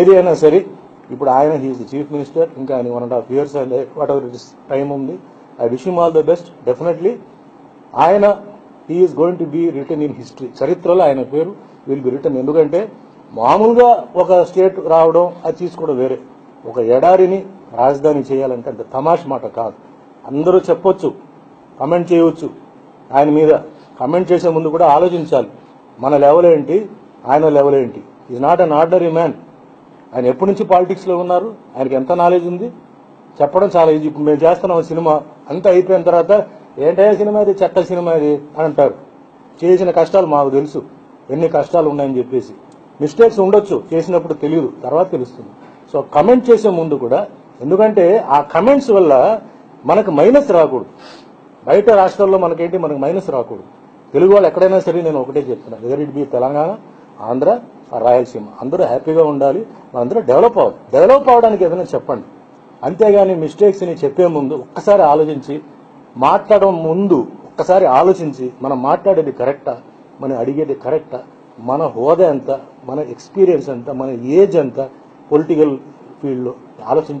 ఏది అయినా సరే ఇప్పుడు ఆయన హీఈస్ చీఫ్ మినిస్టర్ ఇంకా ఆయన one and half years and whatever it time ఉంది. I wish him all the best definitely ఆయన he's going to be written in history చరిత్రలో ఆయన పేరు విల్ బి రిటర్న్ ఎందుకంటే మామూలుగా ఒక స్టేట్ రావడం అది తీసుకోవడం వేరే. ఒక ఎడారిని రాజధాని చేయాలంటే అంత తమాష మాట కాదు. అందరూ చెప్పొచ్చు కమెంట్ చేయవచ్చు ఆయన మీద కమెంట్ చేసే ముందు కూడా ఆలోచించాలి. మన లెవెల్ ఏంటి? ఆయన లెవెల్ ఏంటి? Is not an ordinary man ఆయన ఎప్పటి నుంచి పాలిటిక్స్లో ఉన్నారు? ఆయనకి ఎంత నాలెడ్జ్ ఉంది? చెప్పడం చాలా ఈజీ ఇప్పుడు మేము చేస్తున్నాం సినిమా అంతా అయిపోయిన తర్వాత ఏంటయ్యా సినిమా ఇది? చెత్త సినిమా ఇది? అని అంటారు. చేసిన కష్టాలు మాకు తెలుసు. ఎన్ని కష్టాలు ఉన్నాయని చెప్పేసి. మిస్టేక్స్ ఉండొచ్చు. చేసినప్పుడు తెలియదు. తర్వాత తెలుస్తుంది. సో కమెంట్ చేసే ముందు కూడా ఎందుకంటే ఆ కమెంట్స్ వల్ల మనకు మైనస్ రాకూడదు. బయట రాష్ట్రాల్లో మనకేంటి? మనకు మైనస్ రాకూడదు. తెలుగు వాళ్ళు ఎక్కడైనా సరే నేను ఒకటే చెప్తున్నా. Whether it be Telangana Andhra Rayalaseema. అందరూ హ్యాపీగా ఉండాలి. అందరూ డెవలప్ అవ్వాలి. డెవలప్ అవడానికి ఏదైనా చెప్పండి. అంతేగాని మిస్టేక్స్ని చెప్పే ముందు ఒక్కసారి ఆలోచించి మాట్లాడడం ముందు ఒక్కసారి ఆలోచించి మనం మాట్లాడేది కరెక్టా? మనం అడిగేది కరెక్టా? మన హోదా ఎంత? మన ఎక్స్పీరియన్స్ ఎంత? మన ఏజ్ ఎంత? పొలిటికల్ ఫీల్డ్లో ఆలోచించి